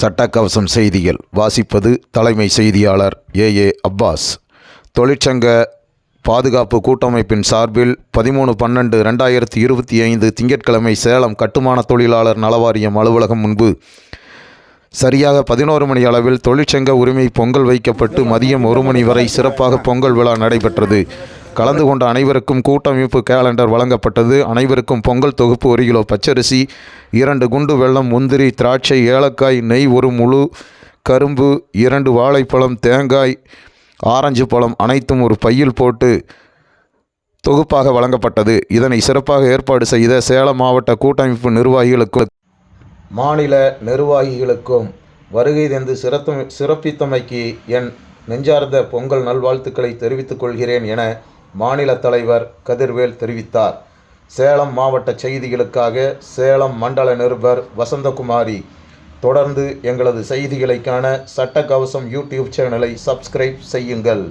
சட்டக்கவசம் செய்திகள் வாசிப்பது தலைமை செய்தியாளர் ஏ. ஏ. அப்பாஸ். தொழிற்சங்க பாதுகாப்பு கூட்டமைப்பின் சார்பில் பதிமூணு பன்னெண்டு ரெண்டாயிரத்தி இருபத்தி ஐந்து திங்கட்கிழமை சேலம் கட்டுமான தொழிலாளர் நலவாரியம் அலுவலகம் முன்பு சரியாக பதினோரு மணி அளவில் தொழிற்சங்க உரிமை பொங்கல் வைக்கப்பட்டு மதியம் ஒரு மணி வரை சிறப்பாக பொங்கல் விழா நடைபெற்றது. கலந்து கொண்ட அனைவருக்கும் கூட்டமைப்பு கேலண்டர் வழங்கப்பட்டது. அனைவருக்கும் பொங்கல் தொகுப்பு ஒரு கிலோ பச்சரிசி இரண்டு குண்டு வெள்ளம் முந்திரி திராட்சை ஏலக்காய் நெய் ஒரு முழு கரும்பு இரண்டு வாழைப்பழம் தேங்காய் ஆரஞ்சு பழம் அனைத்தும் ஒரு பையில் போட்டு தொகுப்பாக வழங்கப்பட்டது. இதனை சிறப்பாக ஏற்பாடு செய்த சேலம் மாவட்ட கூட்டமைப்பு நிர்வாகிகளுக்கும் மாநில நிர்வாகிகளுக்கும் வருகை தந்து சிறத்து சிறப்பித்தமைக்கு என் நெஞ்சார்ந்த பொங்கல் நல்வாழ்த்துக்களை தெரிவித்துக் கொள்கிறேன் என மாநில தலைவர் கதிர்வேல் தெரிவித்தார். சேலம் மாவட்ட செய்திகளுக்காக சேலம் மண்டல நிருபர் வசந்தகுமாரி. தொடர்ந்து எங்களது செய்திகளை காண சட்டக்கவசம் யூடியூப் சேனலை சப்ஸ்கிரைப் செய்யுங்கள்.